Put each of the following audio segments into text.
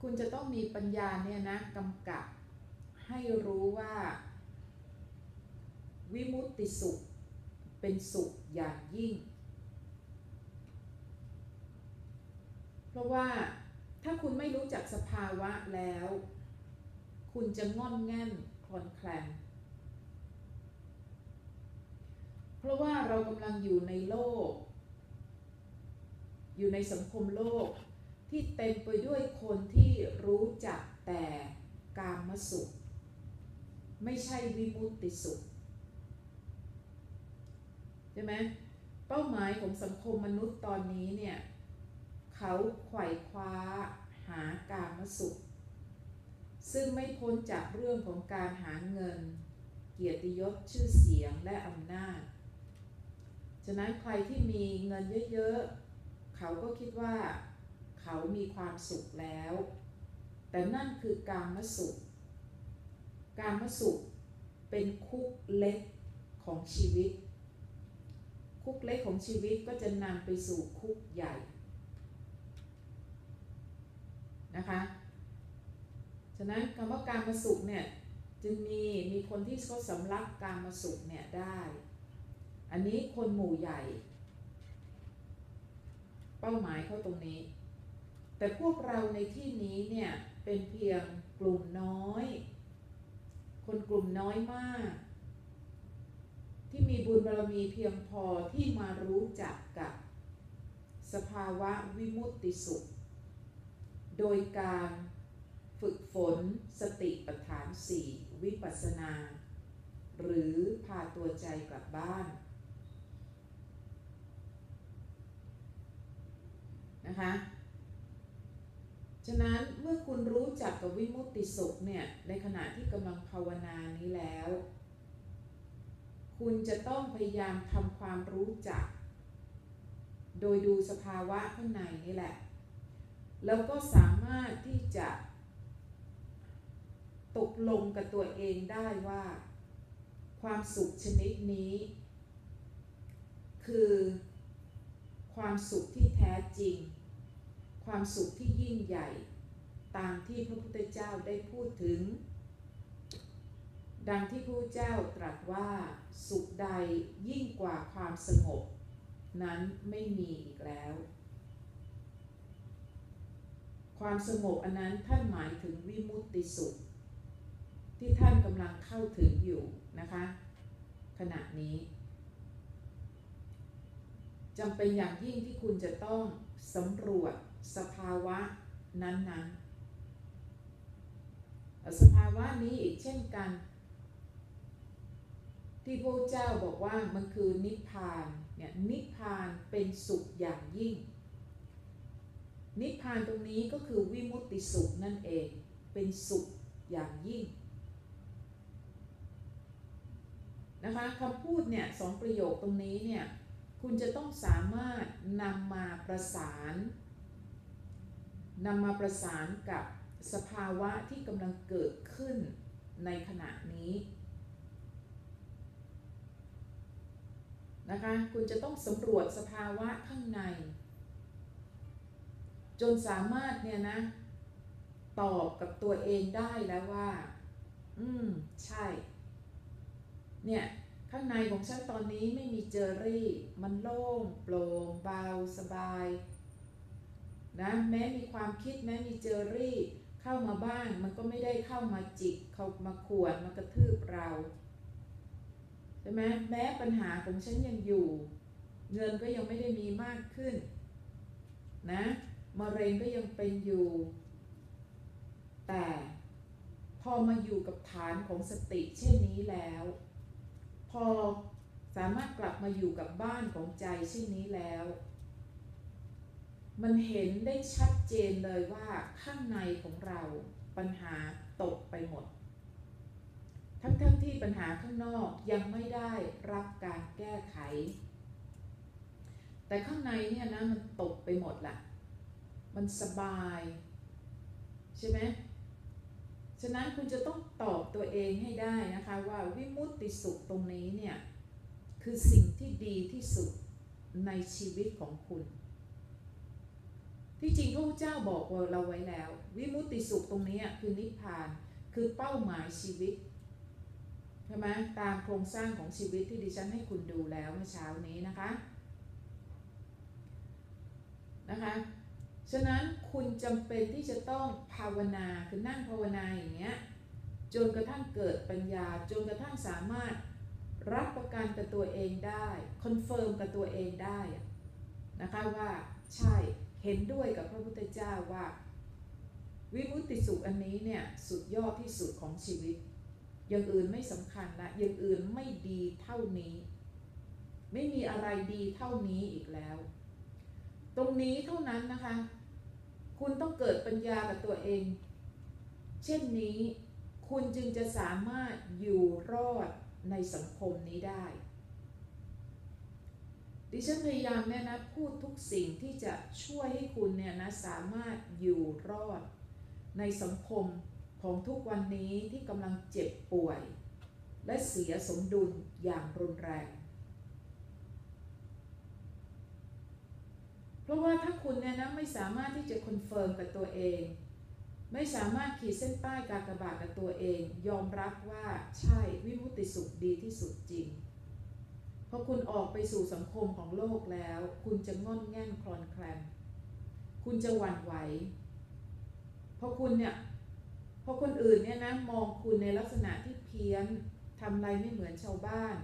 คุณจะต้องมีปัญญาเนี่ยนะกำกับให้รู้ว่า วิมุตติสุขเป็นสุขอย่างยิ่ง เพราะว่าถ้าคุณไม่รู้จักสภาวะแล้ว คุณจะง่อนแง่นคลอนแคลนเพราะว่าเรากำลังอยู่ในโลก อยู่ในสังคมโลก ที่เต็มไปด้วยคนที่รู้จักแต่กามสุข ไม่ใช่วิมุตติสุขใช่ไหมเป้าหมายของสังคมมนุษย์ตอนนี้เนี่ย เขาไขว่คว้าหากามสุข ซึ่งไม่พ้นจากเรื่องของการหาเงิน เกียรติยศชื่อเสียงและอำนาจ ฉะนั้นใครที่มีเงินเยอะๆ เขาก็คิดว่า เขามีความสุขแล้ว แต่นั่นคือการมสุข การมสุขเป็นคุกเล็กของชีวิต คุกเล็กของชีวิตก็จะนำไปสู่คุกใหญ่นะคะ ฉะนั้นคำว่าการมาสุขเนี่ยจึงมีมีคนที่เขาสำลักการมาสุขเนี่ยได้ อันนี้คนหมู่ใหญ่ เป้าหมายเขาตรงนี้ แต่พวกเราในที่นี้เนี่ยเป็นเพียงกลุ่มน้อย คนกลุ่มน้อยมาก ที่มีบุญบารมีเพียงพอที่มารู้จักกับ สภาวะวิมุตติสุข โดยการฝึกฝนสติปัฏฐานสี่วิปัสนา หรือพาตัวใจกลับบ้านนะคะ ฉะนั้นเมื่อคุณรู้จักกับวิมุตติสุขเนี่ยในขณะที่กำลังภาวนานี้แล้ว คุณจะต้องพยายามทำความรู้จัก โดยดูสภาวะข้างในนี่แหละ แล้วก็สามารถที่จะตกลงกับตัวเองได้ว่า ความสุขชนิดนี้ คือความสุขที่แท้จริง ความสุขที่ยิ่งใหญ่ ตามที่พระพุทธเจ้าได้พูดถึง ดังที่พระเจ้าตรัสว่าสุขใดยิ่งกว่าความสงบ นั้นไม่มีอีกแล้ว ความสงบอันนั้นท่านหมายถึงวิมุตติสุข ที่ท่านกำลังเข้าถึงอยู่นะคะ ขณะนี้จำเป็นอย่างยิ่งที่คุณจะต้องสำรวจ สภาวะนั้นๆ สภาวะนี้อีกเช่นกัน ที่พระเจ้าบอกว่ามันคือนิพพานเนี่ยนิพพานเป็นสุขอย่างยิ่ง นิพพานตรงนี้ก็คือวิมุตติสุขนั่นเองเป็นสุขอย่างยิ่งนะคะคำพูดเนี่ยสองประโยคตรงนี้เนี่ยคุณจะต้องสามารถนำมาประสาน นำมาประสานกับสภาวะที่กำลังเกิดขึ้นในขณะนี้นะคะ คุณจะต้องสำรวจสภาวะข้างใน จนสามารถเนี่ยนะ ตอบกับตัวเองได้แล้วว่า อืม ใช่ เนี่ย ข้างในของฉันตอนนี้ไม่มีเจอรี่ มันโล่งโปร่งเบาสบาย นะแม้มีความคิดแม้มีเจอรี่เข้ามาบ้าง มันก็ไม่ได้เข้ามาจิกเข้ามาขวนมากระทืบเราใช่ไหมแม้ปัญหาของฉันยังอยู่ เงินก็ยังไม่ได้มีมากขึ้นนะมะเร็งก็ยังเป็นอยู่ แต่พอมาอยู่กับฐานของสติเช่นนี้แล้ว พอสามารถกลับมาอยู่กับบ้านของใจเช่นนี้แล้ว มันเห็นได้ชัดเจนเลยว่าข้างในของเราปัญหาตกไปหมด ทั้งๆทที่ปัญหาข้างนอกยังไม่ได้รับการแก้ไข แต่ข้างในเนี่ยนะมันตกไปหมดละมันสบาย ใช่ไหมฉะนั้นคุณจะต้องตอบตัวเองให้ได้นะคะว่าวิมุตติสุขตรงนี้เนี่ยคือสิ่งที่ดีที่สุดในชีวิตของคุณ ที่จริงพระพุทธเจ้าบอกเราไว้แล้ว วิมุตติสุขตรงนี้คือนิพพานคือเป้าหมายชีวิตใช่ไหมตามโครงสร้างของชีวิตที่ดิฉันให้คุณดูแล้วเมื่อเช้านี้นะคะนะคะฉะนั้นคุณจำเป็นที่จะต้องภาวนาคือนั่งภาวนาอย่างเงี้ยจนกระทั่งเกิดปัญญาจนกระทั่งสามารถรับประกันกับตัวเองได้คอนเฟิร์มกับตัวเองได้นะคะว่าใช่ เห็นด้วยกับพระพุทธเจ้าว่า วิมุตติสุขอันนี้เนี่ยสุดยอดที่สุดของชีวิต อย่างอื่นไม่สำคัญละอย่างอื่นไม่ดีเท่านี้ ไม่มีอะไรดีเท่านี้อีกแล้ว ตรงนี้เท่านั้นนะคะ คุณต้องเกิดปัญญากับตัวเอง เช่นนี้คุณจึงจะสามารถอยู่รอดในสังคมนี้ได้ ดิฉันพยายามเนี่ยนะพูดทุกสิ่งที่จะช่วยให้คุณเนี่ยนะสามารถอยู่รอด ในสังคมของทุกวันนี้ที่กำลังเจ็บป่วย และเสียสมดุลอย่างรุนแรง เพราะว่าถ้าคุณเนี่ยนะไม่สามารถที่จะคอนเฟิร์มกับตัวเอง ไม่สามารถขีดเส้นใต้การกระบาทกับตัวเอง ยอมรับว่าใช่วิมุติสุขดีที่สุดจริง พอคุณออกไปสู่สังคมของโลกแล้ว คุณจะง่อนแง่นคลอนแคลนคุณจะหวั่นไหวเพราะคุณเนี่ยพอคนอื่นเนี่ยนะมองคุณในลักษณะที่เพี้ยนทำอะไรไม่เหมือนชาวบ้าน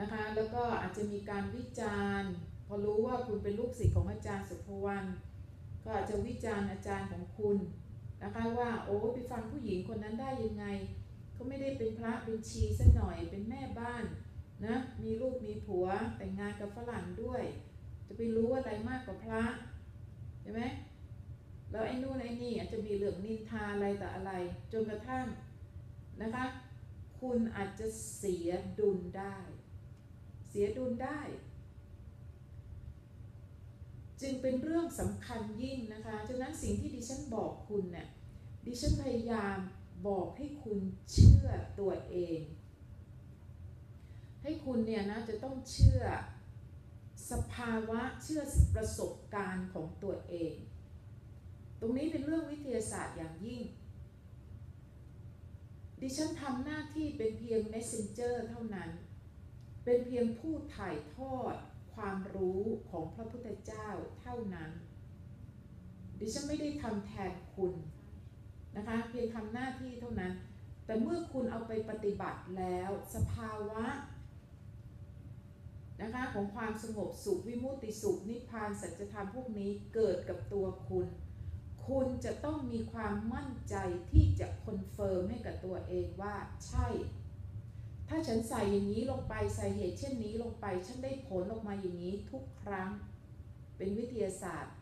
นะคะแล้วก็อาจจะมีการวิจารณ์ พอรู้ว่าคุณเป็นลูกศิษย์ของอาจารย์สุภวรรณก็อาจจะวิจารณ์อาจารย์ของคุณนะคะว่าโอ้ไปฟังผู้หญิงคนนั้นได้ยังไงเขาไม่ได้เป็นพระเป็นชีสักหน่อยเป็นแม่บ้าน นะมีลูกมีผัวแต่งงานกับฝรั่งด้วย จะไปรู้อะไรมากกว่าพระใช่ไหมแล้วไอ้นู่นไอ้นี่อาจจะมีเรื่องนินทาอะไรแต่อะไร จนกระทั่งนะคะ คุณอาจจะเสียดุลได้ เสียดุลได้ จึงเป็นเรื่องสำคัญยิ่งนะคะฉะนั้นสิ่งที่ดิฉันบอกคุณเนี่ยดิฉันพยายามบอกให้คุณเชื่อตัวเอง ให้คุณเนี่ยนะจะต้องเชื่อสภาวะเชื่อประสบการณ์ของตัวเอง ตรงนี้เป็นเรื่องวิทยาศาสตร์อย่างยิ่ง ดิฉันทำหน้าที่เป็นเพียง messenger เท่านั้น เป็นเพียงผู้ถ่ายทอดความรู้ของพระพุทธเจ้าเท่านั้น ดิฉันไม่ได้ทำแทนคุณนะคะ เพียงทำหน้าที่เท่านั้น แต่เมื่อคุณเอาไปปฏิบัติแล้วสภาวะ นะคะของความสงบสุขวิมุติสุขนิพพานสัจธรรมพวกนี้เกิดกับตัวคุณ คุณจะต้องมีความมั่นใจที่จะคอนเฟิร์มให้กับตัวเองว่าใช่ ถ้าฉันใส่อย่างนี้ลงไปใส่เหตุเช่นนี้ลงไปฉันได้ผลออกมาอย่างนี้ทุกครั้ง เป็นวิทยาศาสตร์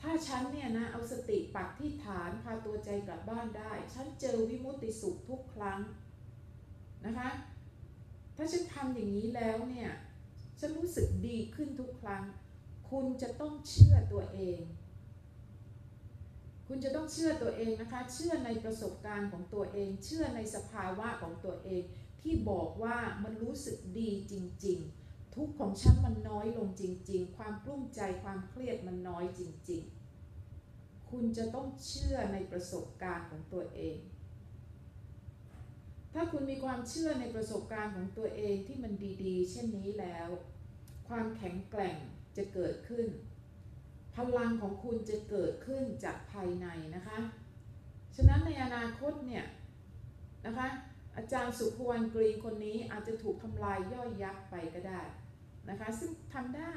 ถ้าฉันเนี่ยนะเอาสติปักที่ฐานพาตัวใจกลับบ้านได้ ฉันเจอวิมุตติสุขทุกครั้งนะคะ ถ้าฉันทำอย่างนี้แล้วเนี่ย ฉันรู้สึกดีขึ้นทุกครั้ง คุณจะต้องเชื่อตัวเอง คุณจะต้องเชื่อตัวเองนะคะ เชื่อในประสบการณ์ของตัวเอง เชื่อในสภาวะของตัวเอง ที่บอกว่ามันรู้สึกดีจริง ๆ ทุกของฉันมันน้อยลงจริง ๆ ความกลุ้มใจความเครียดมันน้อยจริง ๆ คุณจะต้องเชื่อในประสบการณ์ของตัวเอง ถ้าคุณมีความเชื่อในประสบการณ์ของตัวเองที่มันดีๆ เช่นนี้แล้ว ความแข็งแกร่งจะเกิดขึ้น พลังของคุณจะเกิดขึ้นจากภายในนะคะ ฉะนั้นในอนาคตเนี่ยนะคะอาจารย์สุภวรรณกรีคนนี้อาจจะถูกทำลายย่อยยับไปก็ได้นะคะซึ่งทำได้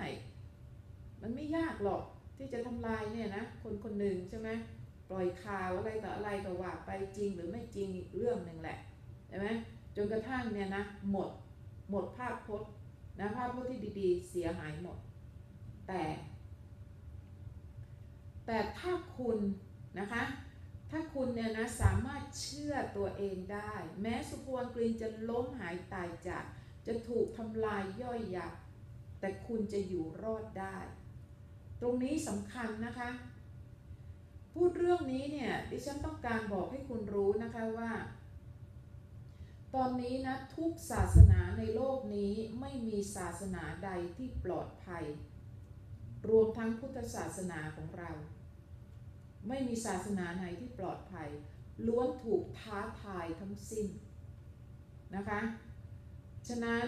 มันไม่ยากหรอกที่จะทำลายเนี่ยนะคนคนหนึ่งใช่ไหมปล่อยข่าวอะไรต่ออะไรก็ว่าไปจริงหรือไม่จริงอีกเรื่องหนึ่งแหละ ใช่ไหมจนกระทั่งเนี่ยนะหมดหมดภาพพจน์นะภาพพจน์ที่ดีๆ เสียหายหมด แต่ แต่ถ้าคุณนะคะ ถ้าคุณเนี่ยนะสามารถเชื่อตัวเองได้ แม้สุภวรรณกรีนจะล้มหายตายจากจะถูกทำลายย่อยยับแต่คุณจะอยู่รอดได้ ตรงนี้สำคัญนะคะ พูดเรื่องนี้เนี่ยดิฉันต้องการบอกให้คุณรู้นะคะว่า ตอนนี้นะทุกศาสนาในโลกนี้ไม่มีศาสนาใดที่ปลอดภัย รวมทั้งพุทธศาสนาของเรา ไม่มีศาสนาไหนที่ปลอดภัย ล้วนถูกท้าทายทั้งสิ้นนะคะ ฉะนั้น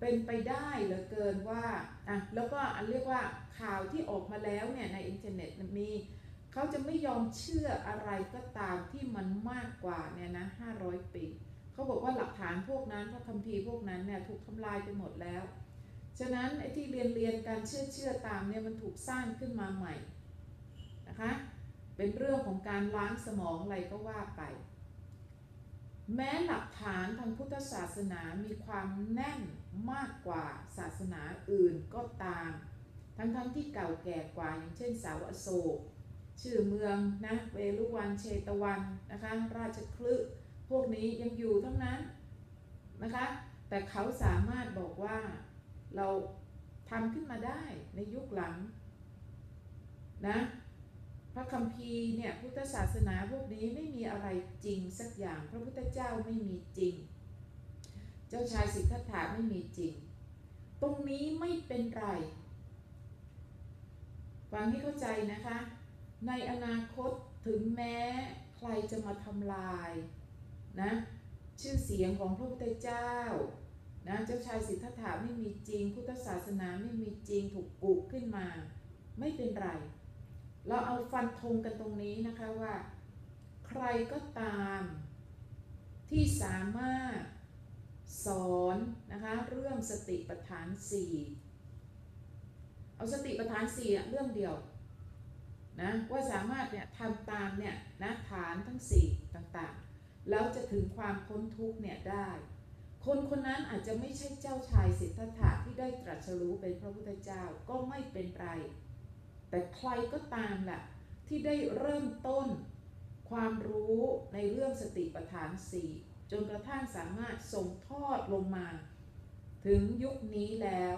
เป็นไปได้เหลือเกินว่าอะแล้วก็อันเรียกว่าข่าวที่ออกมาแล้วเนี่ยในอินเทอร์เน็ตมี เขาจะไม่ยอมเชื่ออะไรก็ตามที่มันมากกว่าเนี่ยนะห้าร้อยปีเขาบอกว่าหลักฐานพวกนั้นพระคัมภีร์พวกนั้นเนี่ยถูกทำลายไปหมดแล้ว ฉะนั้นไอ้ที่เรียนเรียนการเชื่อเชื่อตามเนี่ยมันถูกสร้างขึ้นมาใหม่นะคะ เป็นเรื่องของการล้างสมองอะไรก็ว่าไป แม้หลักฐานทางพุทธศาสนามีความแน่นมากกว่าศาสนาอื่นก็ตาม ทั้งๆทที่เก่าแก่กว่าอย่างเช่นสาวอโศก ชื่อเมืองนะเวลุวันเชตวันนะคะราชคลึพวกนี้ยังอยู่ทั้งนั้นนะคะแต่เขาสามารถบอกว่าเราทำขึ้นมาได้ในยุคหลังนะพระคัมภีร์เนี่ยพุทธศาสนาพวกนี้ไม่มีอะไรจริงสักอย่าง พระพุทธเจ้าไม่มีจริง เจ้าชายสิทธัตถะไม่มีจริง ตรงนี้ไม่เป็นไรฟังให้เข้าใจนะคะ ในอนาคตถึงแม้ใครจะมาทำลายนะชื่อเสียงของพระพุทธเจ้านะเจ้าชายสิทธัตถะไม่มีจริง พุทธศาสนาไม่มีจริงถูกกุขึ้นมา ไม่เป็นไร เราเอาฟันธงกันตรงนี้นะคะว่า ใครก็ตาม ที่สามารถสอนนะคะเรื่องสติปัฏฐานสี่เอาสติปัฏฐานสี่เรื่องเดียว นะว่าสามารถเนี่ยทำตามเนี่ยนะฐานทั้งสี่ต่างๆ แล้วจะถึงความพ้นทุกเนี่ยได้ คนคนนั้นอาจจะไม่ใช่เจ้าชายสิทธัตถะที่ได้ตรัสรู้เป็นพระพุทธเจ้าก็ไม่เป็นไร แต่ใครก็ตามแหละที่ได้เริ่มต้นความรู้ในเรื่องสติปัฏฐานสี่จนกระทั่งสามารถส่งทอดลงมา ถึงยุคนี้แล้ว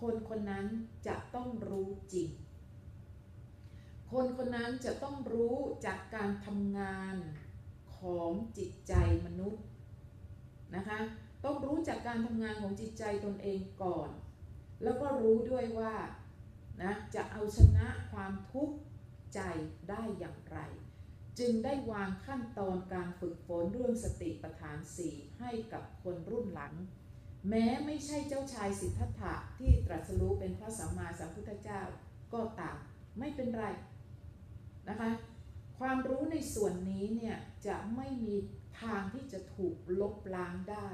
คนคนนั้นจะต้องรู้จริง คนคนนั้นจะต้องรู้จากการทำงานของจิตใจมนุษย์นะคะต้องรู้จากการทำงานของจิตใจตนเองก่อน แล้วก็รู้ด้วยว่านะจะเอาชนะความทุกข์ใจได้อย่างไร จึงได้วางขั้นตอนการฝึกฝนเรื่องสติปัฏฐานสี่ให้กับคนรุ่นหลัง แม้ไม่ใช่เจ้าชายสิทธัตถะที่ตรัสรู้เป็นพระสัมมาสัมพุทธเจ้าก็ตามไม่เป็นไร นะคะความรู้ในส่วนนี้เนี่ยจะไม่มีทางที่จะถูกลบล้างได้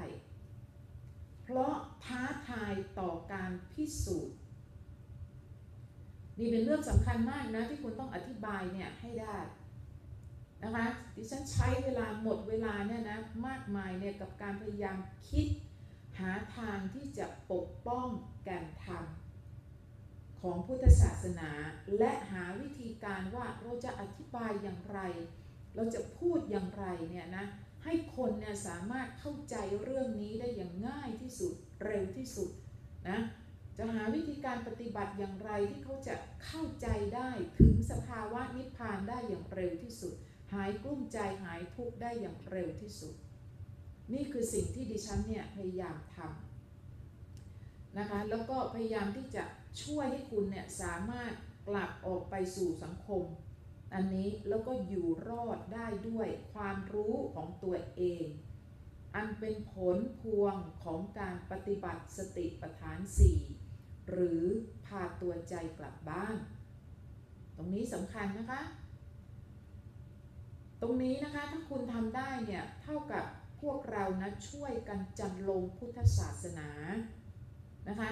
เพราะท้าทายต่อการพิสูจน์ นี่เป็นเรื่องสำคัญมากนะที่คุณต้องอธิบายเนี่ยให้ได้นะคะดิฉันใช้เวลาหมดเวลาเนี่ยนะมากมายเนี่ยกับการพยายามคิดหาทางที่จะปกป้องแก่นธรรม ของพุทธศาสนา และหาวิธีการว่าเราจะอธิบายอย่างไร เราจะพูดอย่างไรเนี่ยนะให้คนเนี่ยสามารถเข้าใจเรื่องนี้ได้อย่างง่ายที่สุดเร็วที่สุดนะจะหาวิธีการปฏิบัติอย่างไรที่เขาจะเข้าใจได้ถึงสภาวะนิพพานได้อย่างเร็วที่สุด หายกลุ้มใจหายทุกข์ได้อย่างเร็วที่สุด นี่คือสิ่งที่ดิฉันเนี่ยพยายามทำ นะคะแล้วก็พยายามที่จะช่วยให้คุณเนี่ยสามารถกลับออกไปสู่สังคม อันนี้แล้วก็อยู่รอดได้ด้วยความรู้ของตัวเอง อันเป็นผลพวงของการปฏิบัติสติปัฏฐานสี่หรือพาตัวใจกลับบ้าน ตรงนี้สำคัญนะคะ ตรงนี้นะคะถ้าคุณทำได้เนี่ยเท่ากับพวกเรานะช่วยกันจันลงพุทธศาสนา นะคะ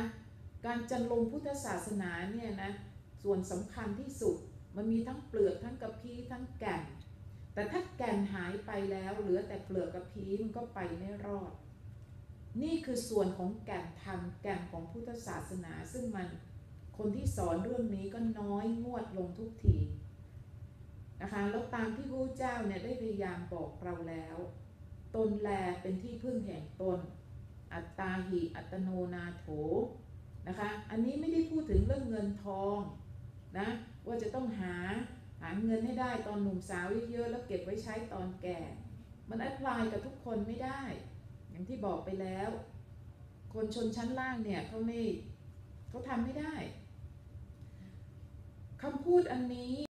การจันลงพุทธศาสนาเนี่ยนะส่วนสำคัญที่สุดมันมีทั้งเปลือกทั้งกระพี้ทั้งแก่น แต่ถ้าแก่นหายไปแล้วเหลือแต่เปลือกกระพี้มันก็ไปไม่รอด นี่คือส่วนของแก่นธรรมแก่นของพุทธศาสนา ซึ่งมันคนที่สอนเรื่องนี้ก็น้อยงวดลงทุกทีนะคะแล้วตามที่พระเจ้าเนี่ยได้พยายามบอกเราแล้ว ตนแลเป็นที่พึ่งแห่งตน อัตตาหิอัตโนนาโถนะคะ อันนี้ไม่ได้พูดถึงเรื่องเงินทองนะว่าจะต้องหาหาเงินให้ได้ตอนหนุ่มสาวเยอะๆแล้วเก็บไว้ใช้ตอนแก่ มันแอพพลายกับทุกคนไม่ได้ อย่างที่บอกไปแล้ว คนชนชั้นล่างเนี่ยเขาไม่เขาทำไม่ได้คำพูดอันนี้